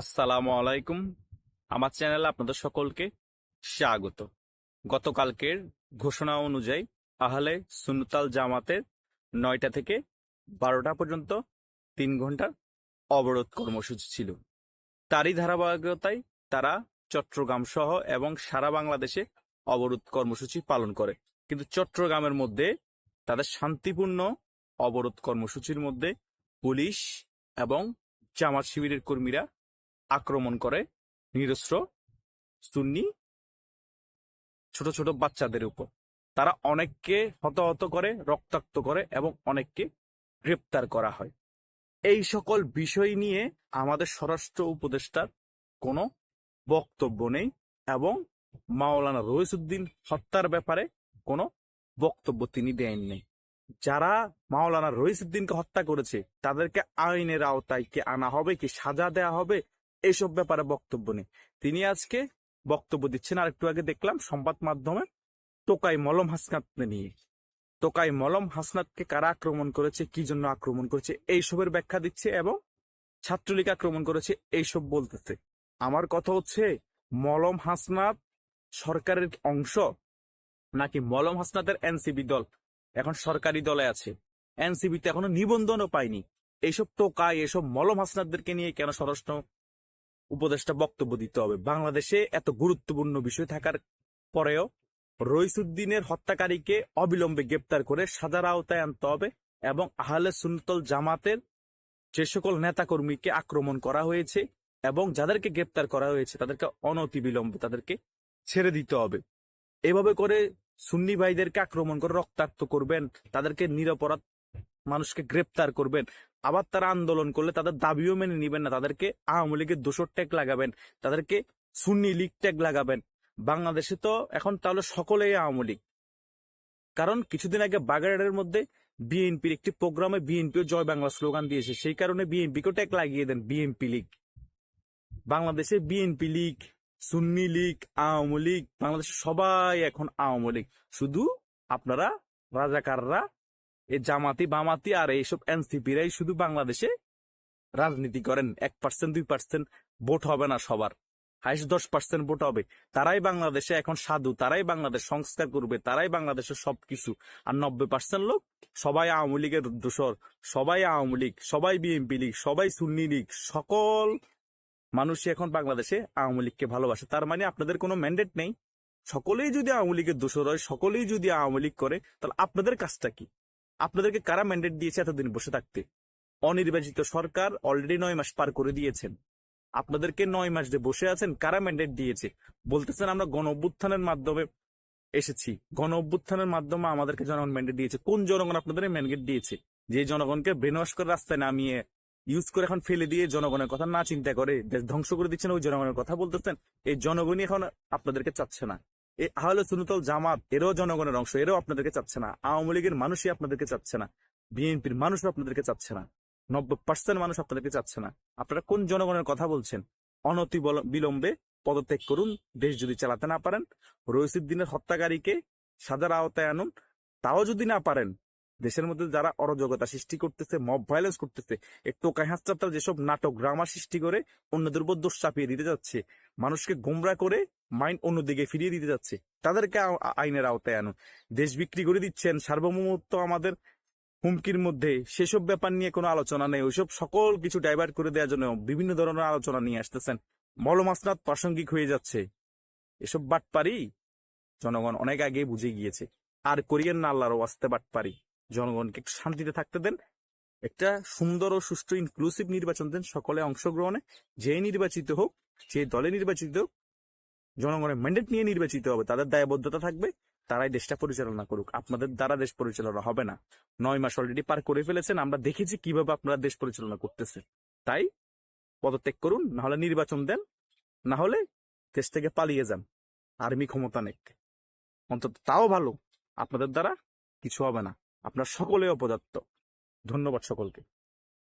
আসসালামু আলাইকুম। আমার চ্যানেলে আপনাদের সকলকে স্বাগত। গতকালকের ঘোষণা অনুযায়ী আহলে সুনতাল জামাতের নয়টা থেকে বারোটা পর্যন্ত তিন ঘণ্টার অবরোধ কর্মসূচি ছিল। তারই ধারাবাহিকতায় তারা চট্টগ্রাম সহ এবং সারা বাংলাদেশে অবরোধ কর্মসূচি পালন করে। কিন্তু চট্টগ্রামের মধ্যে তাদের শান্তিপূর্ণ অবরোধ কর্মসূচির মধ্যে পুলিশ এবং জামাত শিবিরের কর্মীরা আক্রমণ করে নিরস্ত্র সুন্নি ছোট ছোট বাচ্চাদের উপর। তারা অনেককে হতাহত করে, রক্তাক্ত করে এবং অনেককে গ্রেপ্তার করা হয়। এই সকল বিষয় নিয়ে আমাদের স্বরাষ্ট্র উপদেষ্টার কোনো বক্তব্য নেই এবং মাওলানা রইসুদ্দিন হত্যার ব্যাপারে কোনো বক্তব্য তিনি দেননি। যারা মাওলানা রইসুদ্দিনকে হত্যা করেছে, তাদেরকে আইনের আওতায় কি আনা হবে, কি সাজা দেয়া হবে এইসব ব্যাপারে বক্তব্য নেই। তিনি আজকে বক্তব্য দিচ্ছেন। আর একটু আগে দেখলাম সংবাদ মাধ্যমে টোকাই মলম হাসনাতকে নিয়ে। টোকাই মলম হাসনাতকে কারা আক্রমণ করেছে, কি জন্য আক্রমণ করেছে, এইসবের ব্যাখ্যা দিচ্ছে এবং ছাত্রলীগ আক্রমণ করেছে, এইসব বলতেছে। আমার কথা হচ্ছে, মলম হাসনাত সরকারের অংশ নাকি মলম হাসনাতের এনসিবি দল? এখন সরকারি দলে আছে। এনসিবিতে এখনও নিবন্ধনও পায়নি। এইসব টোকাই এসব মলম হাসনাতদেরকে নিয়ে কেন স্বরাষ্ট্র উপদেষ্টা বক্তব্য দিতে হবে। বাংলাদেশে এত গুরুত্বপূর্ণ বিষয় থাকার পরেও রইসুদ্দিনের হত্যাকারীকে অবিলম্বে গ্রেপ্তার করে সাজার আওতায় আনতে হবে এবং আহলে সুনতল জামাতের যে সকল নেতাকর্মীকে আক্রমণ করা হয়েছে এবং যাদেরকে গ্রেপ্তার করা হয়েছে, তাদেরকে অনতি বিলম্বে তাদেরকে ছেড়ে দিতে হবে। এভাবে করে সুন্নি ভাইদেরকে আক্রমণ করে রক্তাক্ত করবেন, তাদেরকে নিরপরাধ মানুষকে গ্রেপ্তার করবেন। আবার তারা আন্দোলন করলে তাদের দাবিও মেনে নিবেন না। তাদেরকে আওয়ামী লীগের দোষর ট্যাগ লাগাবেন, তাদেরকে সুন্নি লীগ ট্যাগ লাগাবেন। বাংলাদেশে তো এখন তাহলে সকলেই আওয়ামী লীগ। কারণ কিছুদিন আগে বাগেরহাটের মধ্যে বিএনপির একটি প্রোগ্রামে বিএনপিও জয় বাংলা স্লোগান দিয়েছে। সেই কারণে বিএনপিকেও ট্যাগ লাগিয়ে দেন বিএনপি লীগ। বাংলাদেশে বিএনপি লীগ, সুন্নি লীগ, আওয়ামী লীগ, বাংলাদেশে সবাই এখন আওয়ামী লীগ। শুধু আপনারা, রাজাকাররা এই জামাতি বামাতি আর এইসব এনসিপিরাই শুধু বাংলাদেশে রাজনীতি করেন। এক পার্সেন্ট দুই পার্সেন্ট ভোট হবে না সবার। হাইস্ট দশ পার্সেন্ট ভোট হবে। তারাই বাংলাদেশে এখন সাধু, তারাই বাংলাদেশ সংস্কার করবে, তারাই বাংলাদেশের সবকিছু। আর নব্বই পার্সেন্ট লোক সবাই আওয়ামী লীগের দোষর, সবাই আওয়ামী লীগ, সবাই বিএনপি লীগ, সবাই সুন্নি লীগ, সকল মানুষই এখন বাংলাদেশে আওয়ামী লীগকে ভালোবাসে। তার মানে আপনাদের কোনো ম্যান্ডেট নেই। সকলেই যদি আওয়ামী লীগের দোষর হয়, সকলেই যদি আওয়ামী লীগ করে, তাহলে আপনাদের কাজটা কি? আপনাদেরকে কারা ম্যান্ডেট দিয়েছে এতদিন বসে থাকতে? অনির্বাচিত সরকার অলরেডি নয় মাস পার করে দিয়েছেন। আপনাদেরকে নয় মাস যে বসে আছেন, কারা ম্যান্ডেট দিয়েছে? বলতেছেন আমরা গণ অভ্যুত্থানের মাধ্যমে এসেছি। গণ অভ্যুত্থানের মাধ্যমে আমাদেরকে জনগণ ম্যান্ডেট দিয়েছে। কোন জনগণ আপনাদের ম্যান্ডেট দিয়েছে? যে জনগণকে ব্রেনওয়াশ করে রাস্তায় নামিয়ে ইউজ করে এখন ফেলে দিয়ে জনগণের কথা না চিন্তা করে ধ্বংস করে দিচ্ছেন, ওই জনগণের কথা বলতেছেন, এই জনগণই এখন আপনাদেরকে চাচ্ছে না। আহলে সুনতল জামাত, এরও জনগণের অংশ, এরও আপনাদেরকে চাচ্ছে না। আওয়ামী লীগের মানুষই আপনাদেরকে চাচ্ছে না। বিএনপির মানুষও আপনাদেরকে চাচ্ছে না। নব্বই পার্সেন্ট মানুষ আপনাদেরকে চাচ্ছে না। আপনারা কোন জনগণের কথা বলছেন? অনতি বল- বিলম্বে পদত্যাগ করুন, দেশ যদি চালাতে না পারেন রইসুদ্দিনের হত্যাকারীকে সাদার আওতায় আনুন, তাও যদি না পারেন দেশের মধ্যে যারা অরাজকতা সৃষ্টি করতেছে মব ভায়োলেন্স করতেছে, এই টোকাই হাসচাত্রা যেসব নাটক ড্রামা সৃষ্টি করে, অন্যদের উপর দোষ চাপিয়ে দিতে যাচ্ছে। মানুষকে গোমরা করে মাইন্ড অন্যদিকে ফিরিয়ে দিতে যাচ্ছে। তাদেরকে আইনের আওতায় আনুন। দেশ বিক্রি করে দিচ্ছেন, সার্বভৌমত্ব আমাদের হুমকির মধ্যে। সেসব ব্যাপার নিয়ে কোনো আলোচনা নেই। ওইসব সকল কিছু ডাইভার্ট করে দেওয়ার জন্য বিভিন্ন ধরনের আলোচনা নিয়ে আসতেছেন। মলমাসনাথ প্রাসঙ্গিক হয়ে যাচ্ছে। এসব বাটপারি জনগণ অনেক আগে বুঝে গিয়েছে। আর করিয়েন না আল্লাহর ওয়াস্তে বাটপারি। জনগণকে একটু শান্তিতে থাকতে দেন, একটা সুন্দর ও সুষ্ঠু ইনক্লুসিভ নির্বাচন দেন সকলে অংশগ্রহণে। যে নির্বাচিত হোক যে দলে নির্বাচিত হোক, জনগণের ম্যান্ডেট নিয়ে নির্বাচিত হবে, তাদের দায়বদ্ধতা থাকবে, তারাই দেশটা পরিচালনা করুক। আপনাদের দ্বারা দেশ পরিচালনা হবে না। নয় মাস অলরেডি পার করে ফেলেছেন, আমরা দেখেছি কীভাবে আপনারা দেশ পরিচালনা করতেছে তাই পদত্যাগ করুন না হলে নির্বাচন দেন না হলে দেশ থেকে পালিয়ে যান। আর্মি ক্ষমতা নেক অন্তত তাও ভালো, আপনাদের দ্বারা কিছু হবে না। আপনার সকলে অপদার্থ। ধন্যবাদ সকলকে।